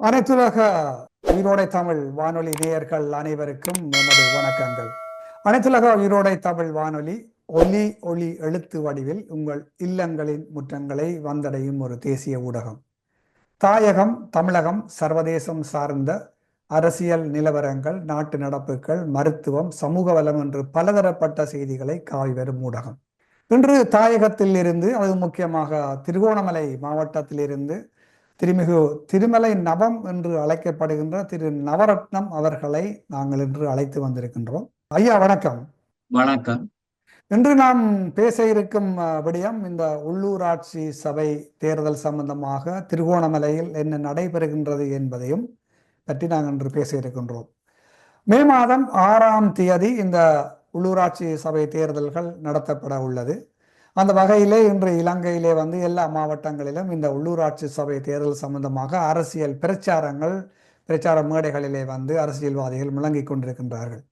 அனைத்துலக உயிரோடை தமிழ் வானொலி நேயர்கள் அனைவருக்கும் எமது வணக்கங்கள். அனைத்துலக உயிரோடை தமிழ் வானொலி ஒலி ஒளி எழுத்து வடிவில் உங்கள் இல்லங்களின் முற்றங்களை வந்தடையும் ஒரு தேசிய ஊடகம். தாயகம் தமிழகம் சர்வதேசம் சார்ந்த அரசியல் நிலவரங்கள் நாட்டு நடப்புகள் மருத்துவம் சமூக வளம் என்று பலதரப்பட்ட செய்திகளை காவி வரும் ஊடகம். இன்று தாயகத்தில் இருந்து அது முக்கியமாக திருகோணமலை மாவட்டத்திலிருந்து திருமிகு திருமலை நவம் என்று அழைக்கப்படுகின்ற திரு நவரத்னம் அவர்களை நாங்கள் இன்று அழைத்து வந்திருக்கின்றோம். ஐயா வணக்கம். வணக்கம். இன்று நாம் பேச இருக்கும் விடயம் இந்த உள்ளூராட்சி சபை தேர்தல் சம்பந்தமாக திருகோணமலையில் என்ன நடைபெறுகின்றது என்பதையும் பற்றி நாங்கள் இன்று பேச இருக்கின்றோம். மே மாதம் ஆறாம் தேதி இந்த உள்ளூராட்சி சபை தேர்தல்கள் நடத்தப்பட உள்ளது. அந்த வகையிலே இன்று இலங்கையிலே வந்து எல்லா மாவட்டங்களிலும் இந்த உள்ளூராட்சி சபை தேர்தல் சம்பந்தமாக அரசியல் பிரச்சாரங்கள் பிரச்சார மேடைகளிலே வந்து அரசியல்வாதிகள் முழங்கிக் கொண்டிருக்கின்றார்கள்.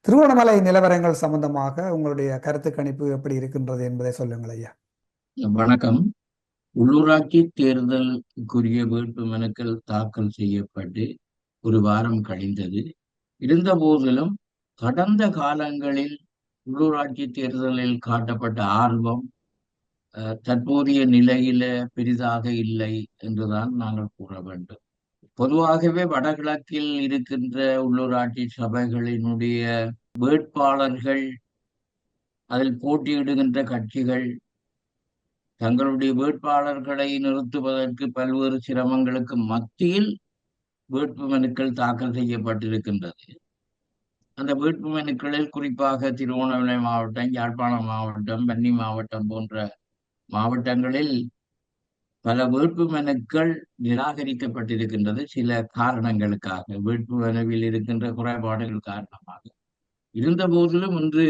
திருவண்ணாமலை நிலவரங்கள் சம்பந்தமாக உங்களுடைய கருத்து கணிப்பு எப்படி இருக்கின்றது என்பதை சொல்லுங்கள் ஐயா. வணக்கம். உள்ளூராட்சி தேர்தலுக்குரிய வேட்பு மனுக்கள் தாக்கல் செய்யப்பட்டு ஒரு வாரம் கழிந்தது. இருந்த போதிலும் கடந்த காலங்களில் உள்ளூராட்சி தேர்தலில் காட்டப்பட்ட ஆர்வம் அஹ், தற்போதைய நிலையில பெரிதாக இல்லை என்றுதான் நாங்கள் கூற வேண்டும். பொதுவாகவே வடகிழக்கில் இருக்கின்ற உள்ளூராட்சி சபைகளினுடைய வேட்பாளர்கள் அதில் போட்டியிடுகின்ற கட்சிகள் தங்களுடைய வேட்பாளர்களை நிறுத்துவதற்கு பல்வேறு சிரமங்களுக்கு மத்தியில் வேட்பு மனுக்கள் தாக்கல் செய்யப்பட்டிருக்கின்றது. அந்த வேட்பு மனுக்களில் குறிப்பாக திருவண்ணாமலை மாவட்டம் யாழ்ப்பாணம் மாவட்டம் வன்னி மாவட்டம் போன்ற மாவட்டங்களில் பல வேட்பு மனுக்கள் நிராகரிக்கப்பட்டிருக்கின்றது. சில காரணங்களுக்காக வேட்பு மனுவில் இருக்கின்ற குறைபாடுகள் காரணமாக. இருந்த போதிலும் இன்று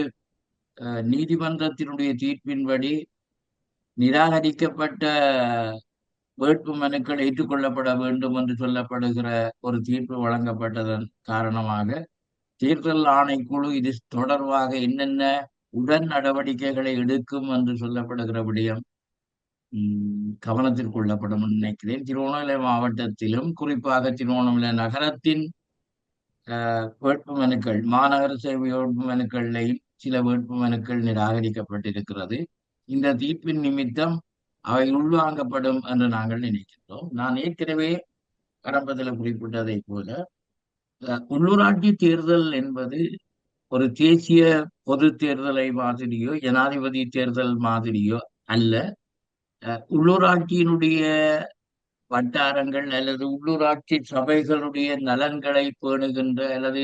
அஹ், நீதிமன்றத்தினுடைய தீர்ப்பின்படி நிராகரிக்கப்பட்ட வேட்பு மனுக்கள் ஏற்றுக்கொள்ளப்பட வேண்டும் என்று சொல்லப்படுகிற ஒரு தீர்ப்பு வழங்கப்பட்டதன் காரணமாக தேர்தல் ஆணைக்குழு இது தொடர்பாக என்னென்ன உடன் நடவடிக்கைகளை எடுக்கும் என்று சொல்லப்படுகிற விடயம் உம், கவனத்தில் கொள்ளப்படும் நினைக்கிறேன். திருவண்ணாமலை மாவட்டத்திலும் குறிப்பாக திருவண்ணாமலை நகரத்தின் வேட்பு மனுக்கள் மாநகர சேவை வேட்பு மனுக்கள்லையும் சில வேட்பு மனுக்கள் நிராகரிக்கப்பட்டிருக்கிறது. இந்த தீர்ப்பின் நிமித்தம் அவை உள்வாங்கப்படும் என்று நாங்கள் நினைக்கின்றோம். நான் ஏற்கனவே ஆரம்பத்தில் குறிப்பிட்டதை போல உள்ளூராட்சி தேர்தல் என்பது ஒரு தேசிய பொது தேர்தலை மாதிரியோ ஜனாதிபதி தேர்தல் மாதிரியோ அல்ல. உள்ளூராட்சியினுடைய வட்டாரங்கள் அல்லது உள்ளூராட்சி சபைகளுடைய நலன்களை பேணுகின்ற அல்லது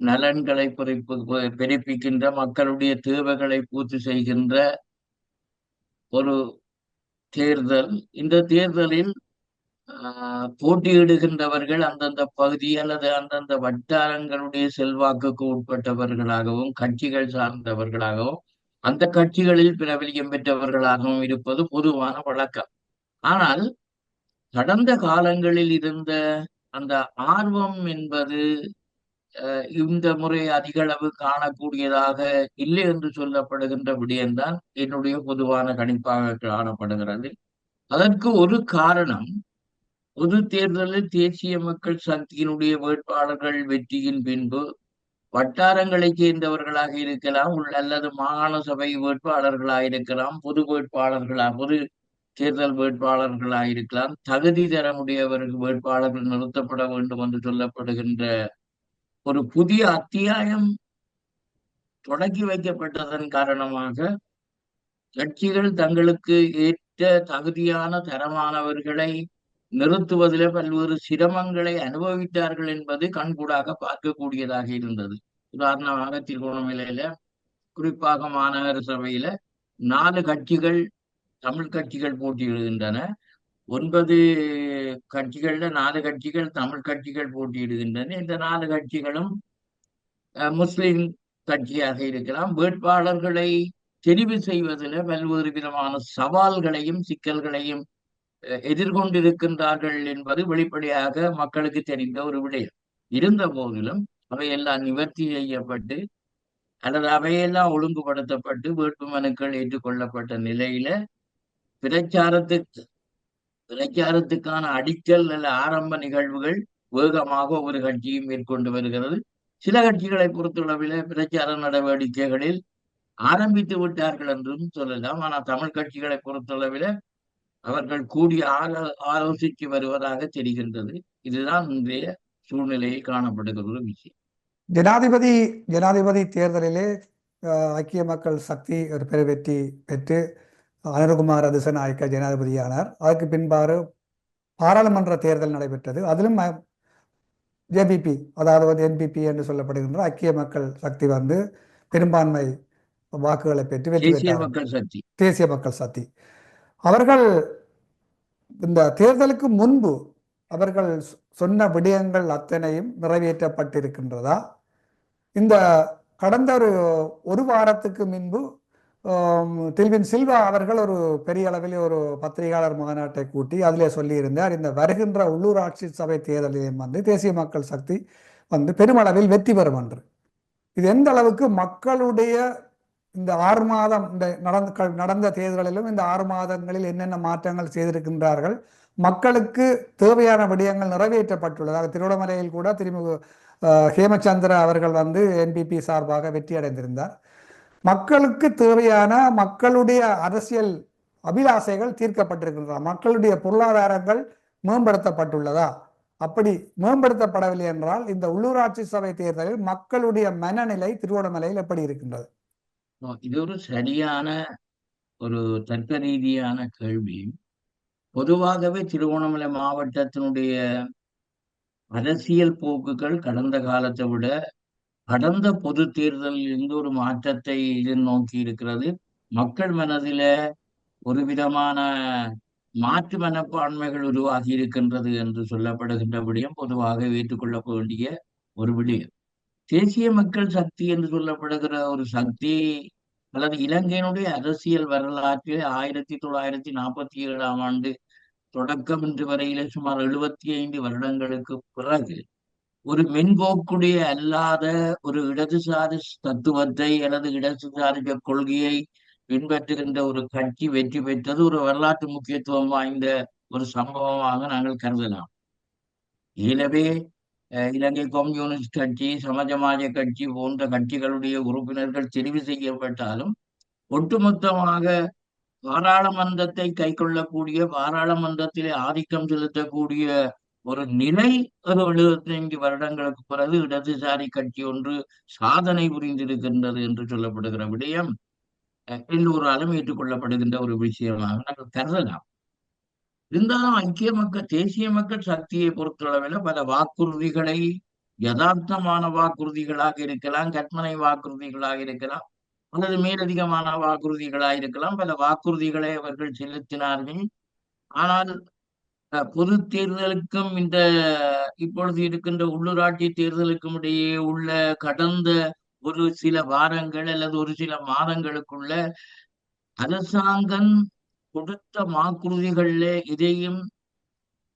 நலன்களை பிறப்பு பிறப்பிக்கின்ற மக்களுடைய தேவைகளை பூர்த்தி செய்கின்ற ஒரு தேர்தல். இந்த தேர்தலில் போட்டியிடுகின்றவர்கள் அந்தந்த பகுதி அல்லது அந்தந்த வட்டாரங்களுடைய செல்வாக்குக்கு உட்பட்டவர்களாகவும் கட்சிகள் சார்ந்தவர்களாகவும் அந்த கட்சிகளில் பிரபலியம் பெற்றவர்களாகவும் இருப்பது பொதுவான வழக்கம். ஆனால் கடந்த காலங்களில் இருந்த அந்த ஆர்வம் என்பது அஹ், இந்த முறை அதிக அளவு காணக்கூடியதாக இல்லை என்று சொல்லப்படுகின்ற விடயம்தான் என்னுடைய பொதுவான கணிப்பாக காணப்படுகிறது. அதற்கு ஒரு காரணம் பொது தேர்தலில் தேசிய மக்கள் சக்தியினுடைய வேட்பாளர்கள் வெற்றியின் பின்பு வட்டாரங்களைச் சேர்ந்தவர்களாக இருக்கலாம் அல்லது மாகாண சபை வேட்பாளர்களாக இருக்கலாம் பொது வேட்பாளர்களா பொது தேர்தல் வேட்பாளர்களாக இருக்கலாம். தகுதி தரமுடையவர்கள் வேட்பாளர்கள் நிறுத்தப்பட வேண்டும் என்று சொல்லப்படுகின்ற ஒரு புதிய அத்தியாயம் தொடங்கி வைக்கப்பட்டதன் காரணமாக கட்சிகள் தங்களுக்கு ஏற்ற தகுதியான தரமானவர்களை நிறுத்துவதில பல்வேறு சிரமங்களை அனுபவித்தார்கள் என்பது கண்கூடாக பார்க்கக்கூடியதாக இருந்தது. உதாரணமாக திருகோணமலையில குறிப்பாக மாநகர சபையில நாலு கட்சிகள் தமிழ் கட்சிகள் போட்டியிடுகின்றன ஒன்பது கட்சிகள்ல நாலு கட்சிகள் தமிழ் கட்சிகள் போட்டியிடுகின்றன இந்த நாலு கட்சிகளும் அஹ், முஸ்லிம் கட்சியாக இருக்கலாம். வேட்பாளர்களை தெரிவு செய்வதில் பல்வேறு விதமான சவால்களையும் சிக்கல்களையும் எதிர்கொண்டிருக்கின்றார்கள் என்பது வெளிப்படையாக மக்களுக்கு தெரிந்த ஒரு விடயம். இருந்த போதிலும் அவையெல்லாம் நிவர்த்தி செய்யப்பட்டு அல்லது அவையெல்லாம் ஒழுங்குபடுத்தப்பட்டு வேட்பு மனுக்கள் ஏற்றுக்கொள்ளப்பட்ட நிலையில பிரச்சாரத்துக்கு பிரச்சாரத்துக்கான அடிக்கல் அல்ல ஆரம்ப நிகழ்வுகள் வேகமாக ஒரு கட்சியும் மேற்கொண்டு வருகிறது. சில கட்சிகளை பொறுத்தளவில் பிரச்சார நடவடிக்கைகளில் ஆரம்பித்து விட்டார்கள் என்றும் சொல்லலாம். ஆனால் தமிழ் கட்சிகளை பொறுத்தளவில் அவர்கள் கூடி ஆலோ ஆலோசித்து வருவதாக தெரிகின்றது. இதுதான் இன்றைய சூழ்நிலையில் காணப்படுகிற விஷயம். ஜனாதிபதி ஜனாதிபதி தேர்தலிலே ஐக்கிய மக்கள் சக்தி ஒரு பெரு வெற்றி பெற்று அனுர்குமார் திசநாயக்க ஜனாதிபதியானார். அதற்கு பின்பாறு பாராளுமன்ற தேர்தல் நடைபெற்றது. அதிலும் ஜேபிபி அதாவது என்பிபி என்று சொல்லப்படுகின்ற ஐக்கிய மக்கள் சக்தி வந்து பெரும்பான்மை வாக்குகளை பெற்று வெற்றி தேசிய பெற்றார். தேசிய மக்கள் சக்தி. அவர்கள் இந்த தேர்தலுக்கு முன்பு அவர்கள் சொ- சொன்ன விடயங்கள் அத்தனையும் நிறைவேற்றப்பட்டிருக்கின்றதா? இந்த கடந்த ஒரு ஒரு வாரத்துக்கு முன்பு தில்வின் சில்வா அவர்கள் ஒரு பெரிய அளவில் ஒரு பத்திரிகையாளர் மாநாட்டை கூட்டி அதிலே சொல்லியிருந்தார் இந்த வருகின்ற உள்ளூராட்சி சபை தேர்தலிலும் வந்து தேசிய மக்கள் சக்தி வந்து பெருமளவில் வெற்றி பெறும் என்று. இது எந்த அளவுக்கு மக்களுடைய இந்த ஆறு மாதம் இந்த நடந்த க- நடந்த தேர்தலிலும் இந்த ஆறு மாதங்களில் என்னென்ன மாற்றங்கள் செய்திருக்கின்றார்கள் மக்களுக்கு தேவையான விடயங்கள் நிறைவேற்றப்பட்டுள்ளதாக திருவண்ணாமலையில் கூட திரும்ப ஹேமச்சந்திர அவர்கள் வந்து என்பிபி சார்பாக வெற்றி அடைந்திருந்தார். மக்களுக்கு தேவையான மக்களுடைய அரசியல் அபிலாசைகள் தீர்க்கப்பட்டிருக்கின்றன. மக்களுடைய பொருளாதாரங்கள் மேம்படுத்தப்பட்டுள்ளதா? அப்படி மேம்படுத்தப்படவில்லை என்றால் இந்த உள்ளூராட்சி சபை தேர்தலில் மக்களுடைய மனநிலை திருவண்ணாமலையில் எப்படி இருக்கின்றது? இது ஒரு சரியான ஒரு தர்க்க ரீதியான கேள்வி. பொதுவாகவே திருவண்ணாமலை மாவட்டத்தினுடைய அரசியல் போக்குகள் கடந்த காலத்தை விட கடந்த பொது தேர்தலில் இருந்து ஒரு மாற்றத்தை எதிர்நோக்கி இருக்கிறது. மக்கள் மனதில ஒரு விதமான மாற்று மனப்பான்மைகள் உருவாகி இருக்கின்றது என்று சொல்லப்படுகின்ற விடயம் பொதுவாக ஏற்றுக்கொள்ள வேண்டிய ஒரு விடயம். தேசிய மக்கள் சக்தி என்று சொல்லப்படுகிற ஒரு சக்தி அல்லது இலங்கையினுடைய அரசியல் வரலாற்றில் ஆயிரத்தி தொள்ளாயிரத்தி நாற்பத்தி ஏழாம் ஆண்டு தொடக்கம் இன்று வரையிலே சுமார் எழுபத்தி ஐந்து வருடங்களுக்கு பிறகு ஒரு மென்போக்குடைய அல்லாத ஒரு இடதுசாரி தத்துவத்தை அல்லது இடதுசாரி கொள்கையை பின்பற்றுகின்ற ஒரு கட்சி வெற்றி பெற்றது. ஒரு வரலாற்று முக்கியத்துவம் வாய்ந்த ஒரு சம்பவமாக நாங்கள் கருதலாம். எனவே இலங்கை கம்யூனிஸ்ட் கட்சி சமஜமாஜ கட்சி போன்ற கட்சிகளுடைய உறுப்பினர்கள் தெரிவு செய்யப்பட்டாலும் ஒட்டுமொத்தமாக பாராளுமன்றத்தை கை கொள்ளக்கூடிய பாராளுமன்றத்திலே ஆதிக்கம் செலுத்தக்கூடிய ஒரு நிலை ஒரு எழுபத்தைந்து வருடங்களுக்கு பிறகு இடதுசாரி கட்சி ஒன்று சாதனை புரிந்திருக்கின்றது என்று சொல்லப்படுகிற விடயம் அஹ், எல்லோராலும் ஏற்றுக்கொள்ளப்படுகின்ற ஒரு விஷயமாக நாங்கள் கருதலாம். இருந்தாலும் ஐக்கிய மக்கள் தேசிய மக்கள் சக்தியை பொறுத்தளவில் பல வாக்குறுதிகளை யதார்த்தமான வாக்குறுதிகளாக இருக்கலாம் கற்பனை வாக்குறுதிகளாக இருக்கலாம் அல்லது மேலதிகமான வாக்குறுதிகளாக இருக்கலாம். பல வாக்குறுதிகளை அவர்கள் செலுத்தினார்கள். ஆனால் பொது தேர்தலுக்கும் இந்த இப்பொழுது இருக்கின்ற உள்ளூராட்சி தேர்தலுக்கும் இடையே உள்ள கடந்த ஒரு சில வாரங்கள் அல்லது ஒரு சில மாதங்களுக்குள்ள அரசாங்கம் கொடுத்த வாக்குறுதிகளிலே இதையும்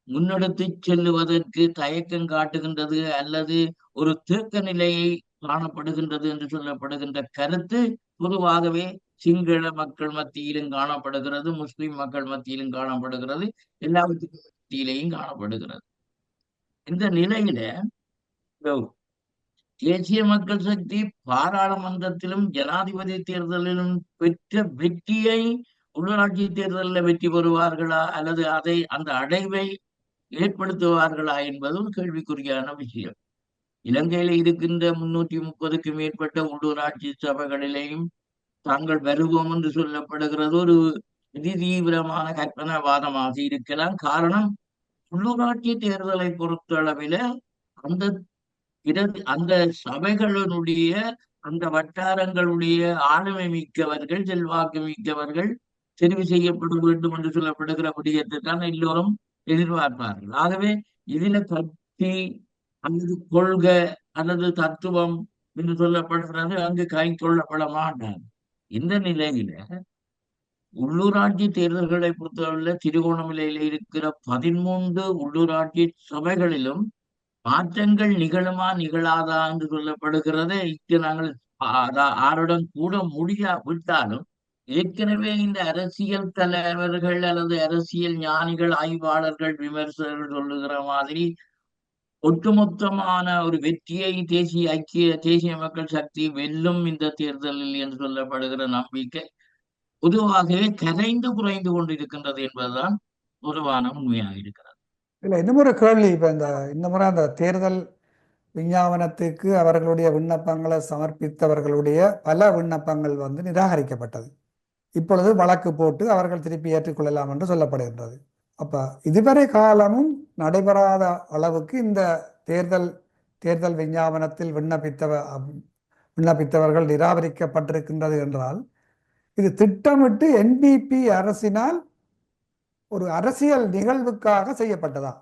முன்னெடுத்து செல்லுவதற்கு தயக்கம் காட்டுகின்றது அல்லது ஒரு தேக்க நிலையை காணப்படுகின்றது என்று சொல்லப்படுகின்ற கருத்து பொதுவாகவே சிங்கள மக்கள் மத்தியிலும் காணப்படுகிறது முஸ்லிம் மக்கள் மத்தியிலும் காணப்படுகிறது எல்லாவற்றுக்கும் மத்தியிலேயும் காணப்படுகிறது. இந்த நிலையில தேசிய மக்கள் சக்தி பாராளுமன்றத்திலும் ஜனாதிபதி தேர்தலிலும் பெற்ற வெற்றியை உள்ளூராட்சி தேர்தலில் வெற்றி பெறுவார்களா அல்லது அதை அந்த அடைவை ஏற்படுத்துவார்களா என்பதும் கேள்விக்குறியான விஷயம். இலங்கையில இருக்கின்ற முன்னூற்றி முப்பதுக்கு மேற்பட்ட உள்ளூராட்சி சபைகளிலேயும் தாங்கள் வருவோம் என்று சொல்லப்படுகிறது. ஒரு அதி தீவிரமான கற்பனவாதமாக இருக்கலாம். காரணம் உள்ளூராட்சி தேர்தலை பொறுத்தளவில் அந்த இடது அந்த சபைகளினுடைய அந்த வட்டாரங்களுடைய ஆளுமை மிக்கவர்கள் செல்வாக்கு மிக்கவர்கள் தெரிவு செய்யப்பட வேண்டும் என்று சொல்லப்படுகிற விடயத்தை தான் எல்லோரும் எதிர்பார்ப்பார்கள். ஆகவே இதில கட்சி அல்லது கொள்கை அல்லது தத்துவம் என்று சொல்லப்படுகிறது அங்கு கை கொள்ளப்பட மாட்டார் இந்த நிலையில உள்ளூராட்சி தேர்தல்களை பொறுத்தவரையில் திருகோணமலையில இருக்கிற பதிமூன்று உள்ளூராட்சி சபைகளிலும் மாற்றங்கள் நிகழுமா நிகழாதா என்று சொல்லப்படுகிறது இங்கு நாங்கள் ஆ- ஆருடன் கூட முடியா விட்டாலும் ஏற்கனவே இந்த அரசியல் தலைவர்கள் அல்லது அரசியல் ஞானிகள் ஆய்வாளர்கள் விமர்சகர்கள் சொல்லுகிற மாதிரி ஒட்டுமொத்தமான ஒரு வெற்றியை தேசிய ஐக்கிய தேசிய மக்கள் சக்தி வெல்லும் இந்த தேர்தலில் என்று சொல்லப்படுகிற நம்பிக்கை பொதுவாகவே கரைந்து குறைந்து கொண்டிருக்கின்றது என்பதுதான் பொதுவான உண்மையாக இருக்கிறது. இல்ல இன்னும் ஒரு கேள்வி. இப்ப இந்த இந்த முறை அந்த தேர்தல் விஞ்ஞாபனத்துக்கு அவர்களுடைய விண்ணப்பங்களை சமர்ப்பித்தவர்களுடைய பல விண்ணப்பங்கள் வந்து நிராகரிக்கப்பட்டது. இப்பொழுது வழக்கு போட்டு அவர்கள் திருப்பி ஏற்றுக்கொள்ளலாம் என்று சொல்லப்படுகின்றது. அப்ப இதுவரை காலமும் நடைபெறாத அளவுக்கு இந்த தேர்தல் தேர்தல் விஞ்ஞாபனத்தில் விண்ணப்பித்தவ விண்ணப்பித்தவர்கள் நிராகரிக்கப்பட்டிருக்கின்றது என்றால் இது திட்டமிட்டு என்பிபி அரசினால் ஒரு அரசியல் நிகழ்வுக்காக செய்யப்பட்டதா?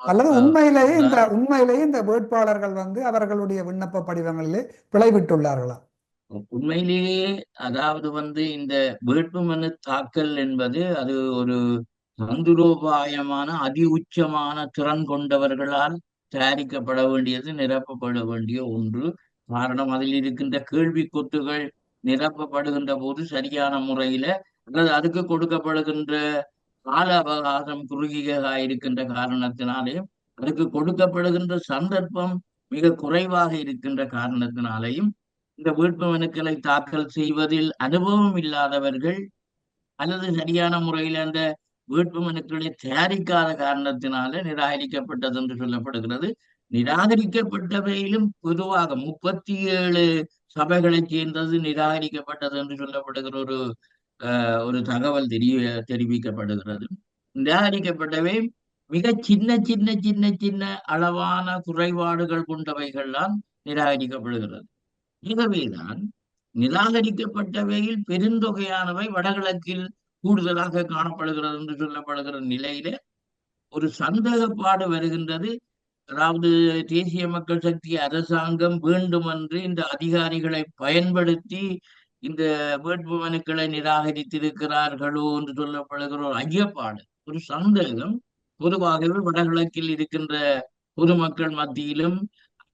அல்லது உண்மையிலேயே இந்த உண்மையிலேயே இந்த வேட்பாளர்கள் வந்து அவர்களுடைய விண்ணப்ப படிவங்களிலே பிழைவிட்டுள்ளார்களா? உண்மையிலேயே அதாவது வந்து இந்த வேட்புமனு தாக்கல் என்பது அது ஒரு தந்துரோபாயமான அதி உச்சமான திறன் கொண்டவர்களால் தயாரிக்கப்பட வேண்டியது நிரப்பப்பட வேண்டிய ஒன்று. காரணம் அதில் இருக்கின்ற கேள்வி கொத்துகள் நிரப்பப்படுகின்ற போது சரியான முறையில அல்லது அதுக்கு கொடுக்கப்படுகின்ற கால அவகாசம் குறுகியதாக இருக்கின்ற காரணத்தினாலேயும் அதுக்கு கொடுக்கப்படுகின்ற சந்தர்ப்பம் மிக குறைவாக இருக்கின்ற காரணத்தினாலேயும் இந்த வேட்பு மனுக்களை தாக்கல் செய்வதில் அனுபவம் இல்லாதவர்கள் அல்லது சரியான முறையில் அந்த வேட்பு மனுக்களை தயாரிக்காத காரணத்தினால நிராகரிக்கப்பட்டது என்று சொல்லப்படுகிறது. நிராகரிக்கப்பட்டவையிலும் பொதுவாக முப்பத்தி ஏழு சபைகளைச் சேர்ந்தது நிராகரிக்கப்பட்டது என்று சொல்லப்படுகிற ஒரு அஹ், ஒரு தகவல் தெரிய தெரிவிக்கப்படுகிறது. நிராகரிக்கப்பட்டவை மிக சின்ன சின்ன சின்ன சின்ன அளவான குறைபாடுகள் கொண்டவைகள்லாம் நிராகரிக்கப்படுகிறது. ஆகவேதான் நிராகரிக்கப்பட்டவையில் பெருந்தொகையானவை வடகிழக்கில் கூடுதலாக காணப்படுகிறது என்று சொல்லப்படுகிற நிலையில ஒரு சந்தேகப்பாடு வருகின்றது. அதாவது தேசிய மக்கள் சக்தி அரசாங்கம் வேண்டுமென்று இந்த அதிகாரிகளை பயன்படுத்தி இந்த வேட்புமனுக்களை நிராகரித்திருக்கிறார்களோ என்று சொல்லப்படுகிற ஒரு ஐயப்பாடு ஒரு சந்தேகம் பொதுவாகவே வடகிழக்கில் இருக்கின்ற பொதுமக்கள் மத்தியிலும்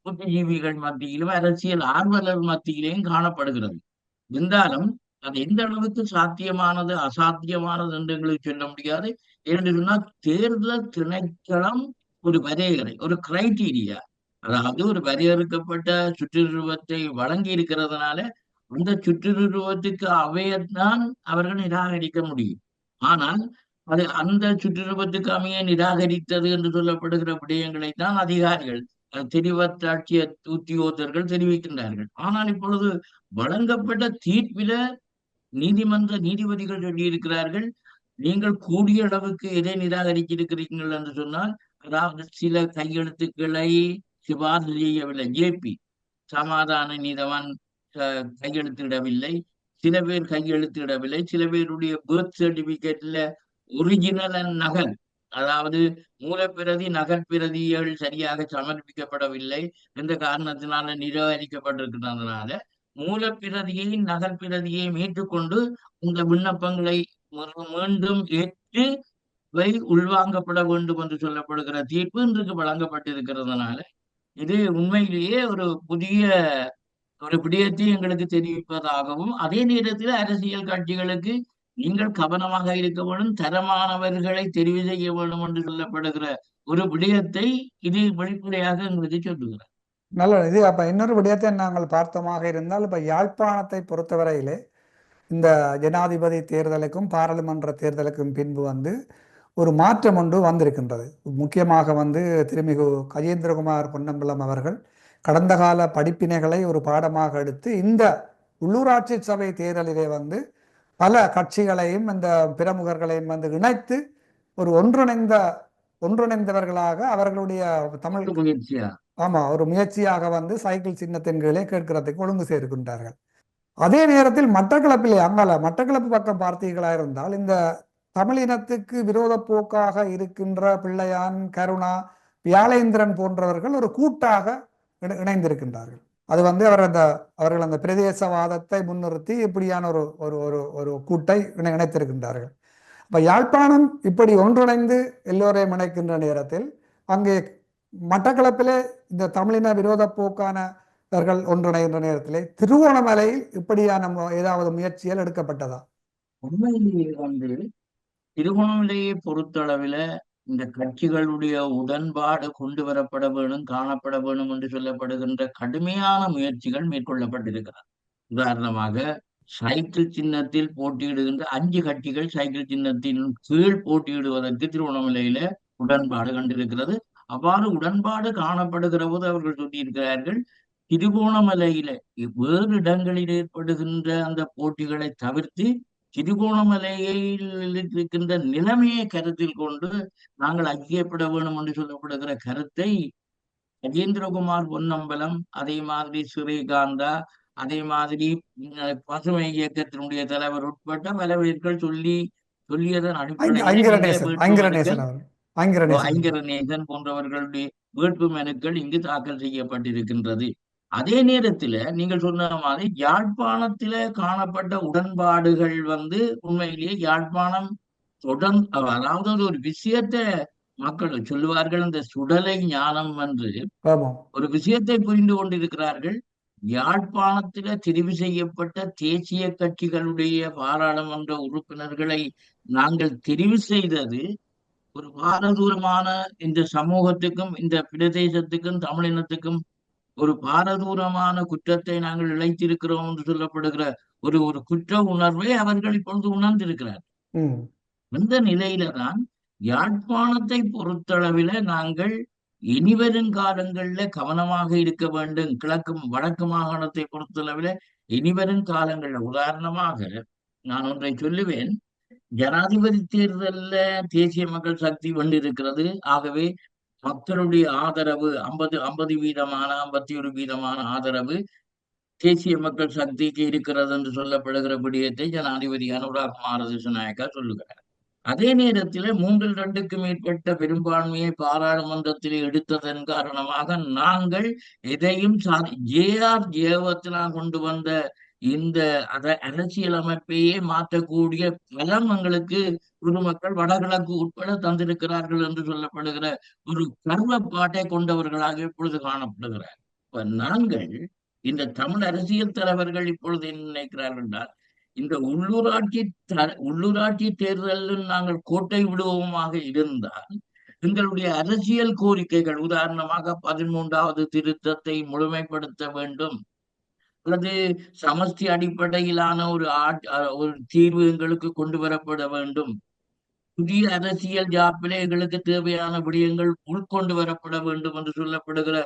புத்திஜீவிகள் மத்தியிலும் அரசியல் ஆர்வலர் மத்தியிலேயும் காணப்படுகிறது. இருந்தாலும் அது எந்த அளவுக்கு சாத்தியமானது அசாத்தியமானது என்று எங்களுக்கு சொல்ல முடியாது. என்று சொன்னால் தேர்தல் திணைக்களம் ஒரு வரையறை ஒரு கிரைட்டீரியா அதாவது ஒரு வரையறுக்கப்பட்ட சுற்றுருவத்தை வழங்கி இருக்கிறதுனால அந்த சுற்றுருவத்துக்கு அவையத்தான் அவர்கள் நிராகரிக்க முடியும். ஆனால் அது அந்த சுற்றுருவத்துக்கு அமைய நிராகரித்தது என்று சொல்லப்படுகிற விடயங்களை தான் அதிகாரிகள் தெரிவத்தாட்சிய உத்தியோகத்தர்கள் தெரிவிக்கின்றார்கள். ஆனால் இப்பொழுது வழங்கப்பட்ட தீர்ப்பில நீதிமன்ற நீதிபதிகள் எழுதியிருக்கிறார்கள் நீங்கள் கூடிய அளவுக்கு எதை நிராகரிச்சிருக்கிறீர்கள் என்று சொன்னால் அதாவது சில கையெழுத்துக்களை சிபார்சு செய்யவில்லை. ஜேபி சமாதான நீதவான் கையெழுத்திடவில்லை. சில பேர் கையெழுத்திடவில்லை. சில பேருடைய பர்த் சர்டிபிகேட்ல ஒரிஜினல் அண்ட் நகல். அதாவது மூலப்பிரதி நகர்பிரதிகள் சரியாக சமர்ப்பிக்கப்படவில்லை. என்ற காரணத்தினால நிராகரிக்கப்பட்டிருக்கிறதுனால மூலப்பிரதியை நகர்பிரதியை பிரதியை ஏற்றுக்கொண்டு இந்த விண்ணப்பங்களை மீண்டும் ஏற்று வை உள்வாங்கப்பட வேண்டும் என்று சொல்லப்படுகிற தீர்ப்பு இன்றைக்கு வழங்கப்பட்டிருக்கிறதுனால இது உண்மையிலேயே ஒரு புதிய ஒரு விடயத்தை எங்களுக்கு தெரிவிப்பதாகவும் அதே நேரத்தில் அரசியல் கட்சிகளுக்கு நீங்கள் கவனமாக இருக்க வேண்டும் தரமானவர்களை தெரிவு செய்ய வேண்டும் என்று சொல்லப்படுகிற ஒரு விடயத்தை இது வெளிப்படையாக எங்களுக்கு சொல்லுகிறார். நல்ல இது அப்ப இன்னொரு விடயத்தை நாங்கள் பார்த்தோமாக இருந்தால் இப்ப யாழ்ப்பாணத்தை பொறுத்தவரையிலே இந்த ஜனாதிபதி தேர்தலுக்கும் பாராளுமன்ற தேர்தலுக்கும் பின்பு வந்து ஒரு மாற்றம் ஒன்று வந்திருக்கின்றது. முக்கியமாக வந்து திருமிகு கஜேந்திரகுமார் பொன்னம்பலம் அவர்கள் கடந்த கால படிப்பினைகளை ஒரு பாடமாக எடுத்து இந்த உள்ளூராட்சி சபை தேர்தலிலே வந்து பல கட்சிகளையும் இந்த பிரமுகர்களையும் வந்து இணைத்து ஒரு ஒன்றிணைந்த ஒன்றிணைந்தவர்களாக அவர்களுடைய தமிழ் முயற்சியா? ஆமா ஒரு முயற்சியாக வந்து சைக்கிள் சின்னத்தின் கீழே கேட்கிறதுக்கு ஒழுங்கு சேர்க்கின்றார்கள். அதே நேரத்தில் மட்டக்களப்பிலே அங்கால மட்டக்களப்பு பக்கம் பார்த்தீர்களா இருந்தால் இந்த தமிழ் இனத்துக்கு விரோத போக்காக இருக்கின்ற பிள்ளையான் கருணா வியாழேந்திரன் போன்றவர்கள் ஒரு கூட்டாக இணை- இணைந்திருக்கின்றார்கள். அது வந்து அவர் அந்த அவர்கள் அந்த பிரதேசவாதத்தை முன்னிறுத்தி இப்படியான ஒரு ஒரு ஒரு ஒரு கூட்டை இணைத்திருக்கின்றார்கள். அப்ப யாழ்ப்பாணம் இப்படி ஒன்றிணைந்து எல்லோரையும் இணைக்கின்ற நேரத்தில் அங்கே மட்டக்களப்பிலே இந்த தமிழின விரோத போக்கானவர்கள் ஒன்றிணைகின்ற நேரத்திலே திருவோணமலையில் இப்படியான ஏதாவது முயற்சிகள் எடுக்கப்பட்டதா? உண்மையிலேயே வந்து திருவோணமலையை பொறுத்தளவில் இந்த கட்சிகளுடைய உடன்பாடு கொண்டு வரப்பட வேணும் காணப்பட வேணும் என்று சொல்லப்படுகின்ற கடுமையான முயற்சிகள் மேற்கொள்ளப்பட்டிருக்கிறது. உதாரணமாக சைக்கிள் சின்னத்தில் போட்டியிடுகின்ற அஞ்சு கட்சிகள் சைக்கிள் சின்னத்தின் கீழ் போட்டியிடுவதற்கு திருவண்ணாமலையில உடன்பாடு கண்டிருக்கிறது. அவ்வாறு உடன்பாடு காணப்படுகிற போது அவர்கள் சொல்லியிருக்கிறார்கள் திருகோணமலையில வேறு இடங்களில் ஏற்படுகின்ற அந்த போட்டிகளை தவிர்த்து திருகோணமலையில் இருக்கின்ற நிலைமையை கருத்தில் கொண்டு நாங்கள் ஐக்கியப்பட வேண்டும் என்று சொல்லப்படுகிற கருத்தை கஜேந்திரகுமார் பொன்னம்பலம் அதே மாதிரி ஸ்ரீகாந்தா அதே மாதிரி பசுமை இயக்கத்தினுடைய தலைவர் உட்பட்ட பல பேர்கள் சொல்லி சொல்லியதன் அடிப்படையில் ஐங்கரநேசன் போன்றவர்களுடைய வேட்பு மனுக்கள் இங்கு தாக்கல் செய்யப்பட்டிருக்கின்றது. அதே நேரத்துல நீங்கள் சொன்ன மாதிரி யாழ்ப்பாணத்தில காணப்பட்ட உடன்பாடுகள் வந்து உண்மையிலேயே யாழ்ப்பாணம் தொடர்ந்து அதாவது அது ஒரு விஷயத்தை மக்கள் சொல்லுவார்கள் இந்த சுடலை ஞானம் என்று. ஒரு விஷயத்தை புரிந்து கொண்டிருக்கிறார்கள். யாழ்ப்பாணத்தில தெரிவு செய்யப்பட்ட தேசிய கட்சிகளுடைய பாராளுமன்ற உறுப்பினர்களை நாங்கள் தெரிவு செய்தது ஒரு பாரதூரமான இந்த சமூகத்துக்கும் இந்த பிரதேசத்துக்கும் தமிழினத்துக்கும் ஒரு பாரதூரமான குற்றத்தை நாங்கள் இழைத்திருக்கிறோம் என்று சொல்லப்படுகிற ஒரு ஒரு குற்ற உணர்வை அவர்கள் இப்பொழுது உணர்ந்திருக்கிறார். இந்த நிலையில தான் யாழ்ப்பாணத்தை பொறுத்தளவில நாங்கள் இனிவரும் காலங்கள்ல கவனமாக இருக்க வேண்டும். கிழக்கு வடக்கு மாகாணத்தை பொறுத்தளவில இனிவரும் காலங்கள்ல. உதாரணமாக நான் ஒன்றை சொல்லுவேன். ஜனாதிபதி தேர்தல்ல தேசிய மக்கள் சக்தி வென்றிருக்கிறது. ஆகவே மக்களுடைய ஆதரவு ஐம்பது ஐம்பது வீதமான ஐம்பத்தி ஒரு வீதமான ஆதரவு தேசிய மக்கள் சக்திக்கு இருக்கிறது என்று சொல்லப்படுகிற விடயத்தை ஜனாதிபதி அனுராக் மாரதிசநாயக்கா சொல்லுகிறார். அதே நேரத்தில் மூன்றில் ரெண்டுக்கு மேற்பட்ட பெரும்பான்மையை பாராளுமன்றத்தில் எடுத்ததன் காரணமாக நாங்கள் எதையும் சாதி ஜேஆர் ஜேவத்தினா கொண்டு வந்த இந்த அத அரசியலமைப்பையே மாற்றக்கூடிய பலம் எங்களுக்கு பொதுமக்கள் வடகிழக்கு உட்பட தந்திருக்கிறார்கள் என்று சொல்லப்படுகிற ஒரு கர்வப்பாட்டை கொண்டவர்களாக இப்பொழுது காணப்படுகிறார். இப்ப நாங்கள் இந்த தமிழ் அரசியல் தலைவர்கள் இப்பொழுது என்ன நினைக்கிறார்கள் என்றால் இந்த உள்ளூராட்சி த- உள்ளூராட்சி தேர்தலில் நாங்கள் கோட்டை விடுவோமாக இருந்தால் எங்களுடைய அரசியல் கோரிக்கைகள் உதாரணமாக பதிமூன்றாவது திருத்தத்தை முழுமைப்படுத்த வேண்டும். அல்லது சமஷ்டி அடிப்படையிலான ஒரு ஒரு தீர்வு எங்களுக்கு கொண்டு வரப்பட வேண்டும். புதிய அரசியல் ஜாப்பிலே எங்களுக்கு தேவையான விடயங்கள் உள்கொண்டு வரப்பட வேண்டும் என்று சொல்லப்படுகிற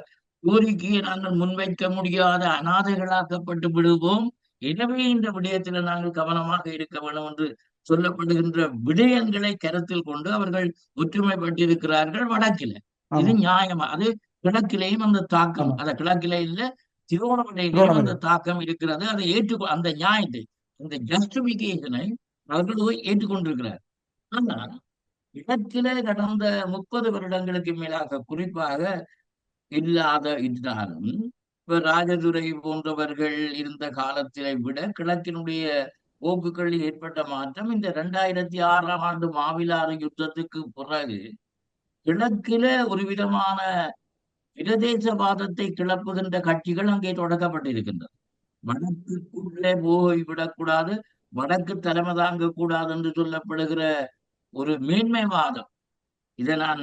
கோரிக்கையை நாங்கள் முன்வைக்க முடியாத அனாதைகளாக்கப்பட்டு விடுவோம். எனவே இந்த விடயத்தில் நாங்கள் கவனமாக இருக்க வேண்டும் என்று சொல்லப்படுகின்ற விடயங்களை கருத்தில் கொண்டு அவர்கள் ஒற்றுமைப்பட்டிருக்கிறார்கள் வடக்கில. இது நியாயமா? அது கிழக்கிலேயும் அந்த தாக்கம். அந்த கிழக்கிலே இல்ல திருவண்ணாமலை அந்த தாக்கம் இருக்கிறது. அதை ஏற்றுக்கொ அந்த நியாயத்தை அந்த ஜஸ்டிபிகேஷனை அவர்கள் ஏற்றுக்கொண்டிருக்கிறார். ஆனால் இடத்திலே கடந்த முப்பது வருடங்களுக்கு மேலாக குறிப்பாக இல்லாத இருந்தாலும் இப்ப ராஜதுரை போன்றவர்கள் இருந்த காலத்தினை விட கிழக்கினுடைய போக்குகளில் ஏற்பட்ட மாற்றம் இந்த இரண்டாயிரத்தி ஆறாம் ஆண்டு மாவிலாறு யுத்தத்துக்கு பிறகு கிழக்கில ஒரு விதமான பிரதேசவாதத்தை கிளப்புகின்ற கட்சிகள் அங்கே தொடக்கப்பட்டிருக்கின்றது வடக்குள்ளே போய்விடக்கூடாது வடக்கு தலைமை தாங்க கூடாது என்று சொல்லப்படுகிற ஒரு மேன்மைவாதம் இதை நான்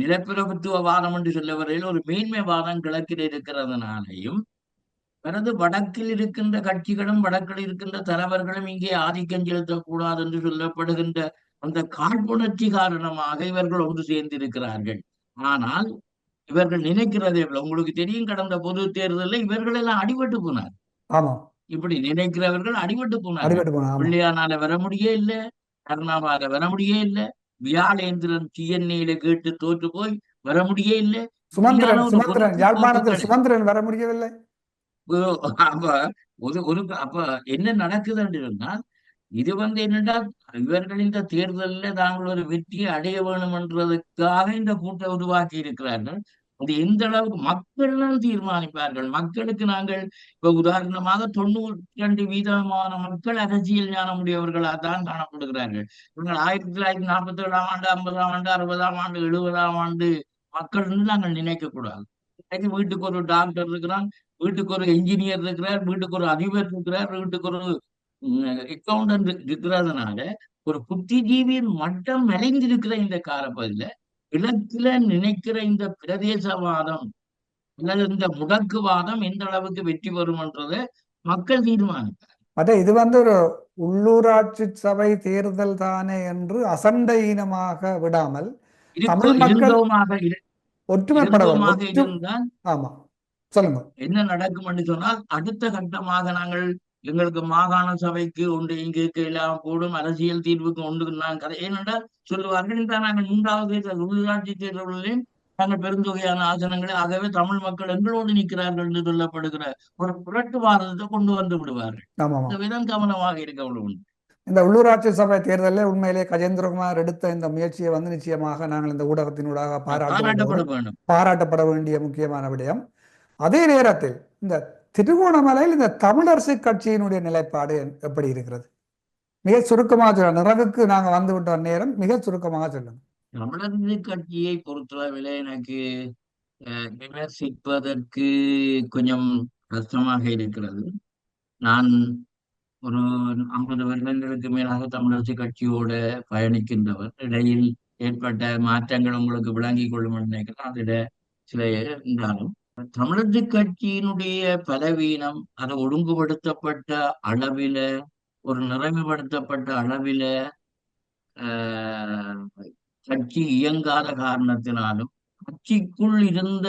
நிலப்பிரபுத்துவ வாதம் என்று சொல்ல வரையில் ஒரு மேன்மைவாதம் கிழக்கில் இருக்கிறதுனாலையும் பிறகு வடக்கில் இருக்கின்ற கட்சிகளும் வடக்கில் இருக்கின்ற தலைவர்களும் இங்கே ஆதிக்கம் செலுத்தக்கூடாது என்று சொல்லப்படுகின்ற அந்த காழ்ப்புணர்ச்சி காரணமாக இவர்கள் ஒன்று சேர்ந்திருக்கிறார்கள். ஆனால் இவர்கள் நினைக்கிறதே உங்களுக்கு தெரியும் கடந்த பொது தேர்தலில் இவர்கள் எல்லாம் அடிபட்டு போனார். இப்படி நினைக்கிறவர்கள் அடிபட்டு போனார்கள். அடிபட்டு போன ஆமாம் பிள்ளையானால வர முடியே இல்ல கருணாவால வர முடியே இல்ல வியாழேந்திரன் டிஎன்ஏல கேட்டு தோற்று போய் வர முடியே இல்ல. சுமந்திரன் சுமந்திரன் யாழ்ப்பாணத்தில் வர முடியவில்லை. அப்ப ஒரு ஒரு அப்ப என்ன நடக்குதுன்னு இருந்தால் இது வந்து என்னென்னா இவர்கள் இந்த தேர்தலில் தாங்கள் ஒரு வெற்றியை அடைய வேணுமென்றதுக்காக இந்த கூட்டை உருவாக்கி இருக்கிறார்கள் அது எந்த அளவுக்கு மக்கள் தான் தீர்மானிப்பார்கள்? மக்களுக்கு நாங்கள் இப்ப உதாரணமாக தொண்ணூற்றி ரெண்டு வீதமான மக்கள் அரசியல் ஞானமுடையவர்களாக தான் காணப்படுகிறார்கள். இவர்கள் ஆயிரத்தி தொள்ளாயிரத்தி நாற்பத்தி ஏழாம் ஆண்டு ஐம்பதாம் ஆண்டு அறுபதாம் ஆண்டு எழுபதாம் ஆண்டு மக்கள் நாங்கள் நினைக்க கூடாது வீட்டுக்கு ஒரு டாக்டர் இருக்கிறான் வீட்டுக்கு ஒரு இன்ஜினியர் இருக்கிறார் வீட்டுக்கு ஒரு அதிபர் இருக்கிறார் வீட்டுக்கு ஒரு அக்கௌண்டன்ட் இருக்கிறதுனால ஒரு புத்திஜீவியின் மட்டம் மெலிந்திருக்கிற இந்த காலப்பகுதியில இலக்கில நினைக்கிற இந்த பிரதேசவாதம் அல்லது இந்த முடக்குவாதம் எந்த அளவுக்கு வெற்றி பெறும்ன்றதை மக்கள் தீர்மானிப்பார் மற்ற இது வந்து ஒரு உள்ளூராட்சி சபை தேர்தல் தானே என்று அசண்டையினமாக விடாமல் தமிழ் மக்கள் இருந்தோமாக இரு- ஒற்றுமைப்பட வேண்டும். இருந்தோமாக ஒற்று- இருந்தால் ஆமா சொல்லுங்க என்ன நடக்கும் சொன்னால் அடுத்த கட்டமாக நாங்கள் எங்களுக்கு மாகாண சபைக்கு ஒன்று இங்கு எல்லாம் போடும் அரசியல் தீர்வுக்கு ஒன்று நான் கதை. ஏனென்றால் சொல்லுவார்கள் இந்த நாங்கள் மூன்றாவது தேர்தல் உள்ளாட்சி தேர்தலிலே நாங்கள் பெருந்தொகையான ஆசனங்களை ஆகவே தமிழ் மக்கள் எங்களோடு நிற்கிறார்கள் என்று சொல்லப்படுகிற ஒரு புரட்டுவாதத்தை கொண்டு வந்து விடுவார்கள். இந்த விதம் கவனமாக இருக்க வேண்டும். இந்த உள்ளூராட்சி சபை தேர்தலில் உண்மையிலே கஜேந்திரகுமார் எடுத்த இந்த முயற்சியை வந்து நிச்சயமாக நாங்கள் இந்த ஊடகத்தினூடாக பாராட்ட பாராட்டப்பட வேண்டும். பாராட்டப்பட வேண்டிய முக்கியமான விடயம். அதே நேரத்தில் இந்த திருகோணமலையில் இந்த தமிழரசு கட்சியினுடைய நிலைப்பாடு எப்படி இருக்கிறது? மிக சுருக்கமாக சொல்ல நிறைவுக்கு நாங்க வந்து விட்ட நேரம் மிக சுருக்கமாக சொல்லுங்க. தமிழரசு கட்சியை பொறுத்தளவில் எனக்கு அஹ், விமர்சிப்பதற்கு கொஞ்சம் கஷ்டமாக இருக்கிறது. நான் ஒரு ஐம்பது வருடங்களுக்கு மேலாக தமிழரசு கட்சியோட பயணிக்கின்றவர். இடையில் ஏற்பட்ட மாற்றங்கள் உங்களுக்கு விளங்கிக் கொள்ளும் நினைக்கிறேன். அதில் சில இருந்தாலும் தமிழரசு கட்சியினுடைய பலவீனம் அது ஒழுங்குபடுத்தப்பட்ட அளவில ஒரு நிறைவுபடுத்தப்பட்ட அளவில கட்சி இயங்காத காரணத்தினாலும் கட்சிக்குள் இருந்த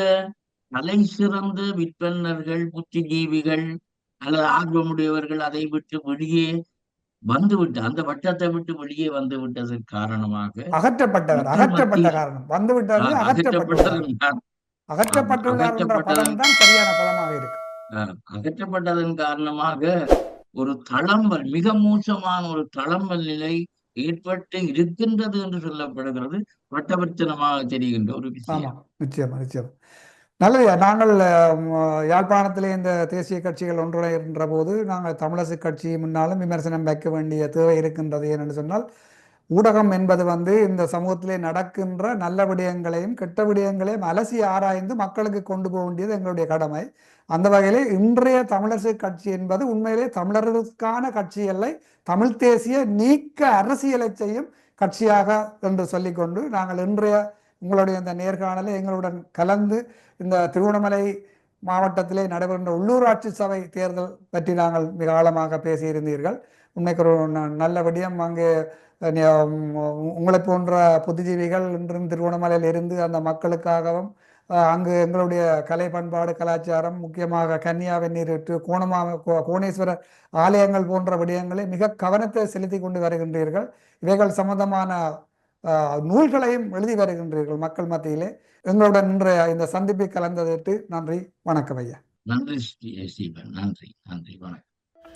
தலை சிறந்த விற்பனர்கள் புத்திஜீவிகள் அல்லது ஆர்வமுடையவர்கள் அதை விட்டு வெளியே வந்துவிட்டு அந்த வட்டத்தை விட்டு வெளியே வந்து விட்டதற்கு காரணமாக அகற்றப்பட்டவர் அகற்றப்பட்ட காரணம். வந்து அகற்றப்பட்டதன் காரணம். அகற்றப்பட்டுள்ளார் என்ற பதம் தான் சரியான பதமாக இருக்கு. ஆஹ், அகற்றப்பட்டதன் காரணமாக ஒரு தளம்பல் மிக மோசமான ஒரு தளம்பல் நிலை ஏற்பட்டு இருக்கின்றது என்று சொல்லப்படுகிறது. வட்டவர்த்தனமாக தெரிகின்ற ஒரு விஷயம். நிச்சயமா நிச்சயமா. நல்லது நாங்கள் யாழ்ப்பாணத்திலே இந்த தேசிய கட்சிகள் ஒன்றிணைகின்ற போது நாங்கள் தமிழரசு கட்சி முன்னாலும் விமர்சனம் வைக்க வேண்டிய தேவை இருக்கின்றது ஏனென்று சொன்னால் ஊடகம் என்பது வந்து இந்த சமூகத்திலே நடக்கின்ற நல்ல விடயங்களையும் கெட்ட விடயங்களையும் அலசி ஆராய்ந்து மக்களுக்கு கொண்டு போக வேண்டியது எங்களுடைய கடமை. அந்த வகையிலே இன்றைய தமிழரசு கட்சி என்பது உண்மையிலே தமிழர்களுக்கான கட்சி இல்லை தமிழ் தேசிய நீக்க அரசியலை செய்யும் கட்சியாக என்று சொல்லிக்கொண்டு நாங்கள் இன்றைய உங்களுடைய இந்த நேர்காணலை எங்களுடன் கலந்து இந்த திருவண்ணாமலை மாவட்டத்திலே நடைபெறுகின்ற உள்ளூராட்சி சபை தேர்தல் பற்றி நாங்கள் மிக ஆழமாக பேசியிருந்தீர்கள். உண்மைக்கு ஒரு நல்லபடியாக அங்கே உங்களை போன்ற புத்திஜீவிகள் இன்றும் திருவண்ணாமலையில் இருந்து அந்த மக்களுக்காகவும் அங்கு எங்களுடைய கலை பண்பாடு கலாச்சாரம் முக்கியமாக கன்னியாவை நீரிட்டு கோணமா கோணேஸ்வரர் ஆலயங்கள் போன்ற விடயங்களை மிக கவனத்தை செலுத்தி கொண்டு வருகின்றீர்கள். இவைகள் சம்பந்தமான நூல்களையும் எழுதி வருகின்றீர்கள் மக்கள் மத்தியிலே. எங்களுடன் இன்றைய இந்த சந்திப்பை கலந்ததற்கு நன்றி வணக்கம் ஐயா. நன்றி நன்றி நன்றி வணக்கம்.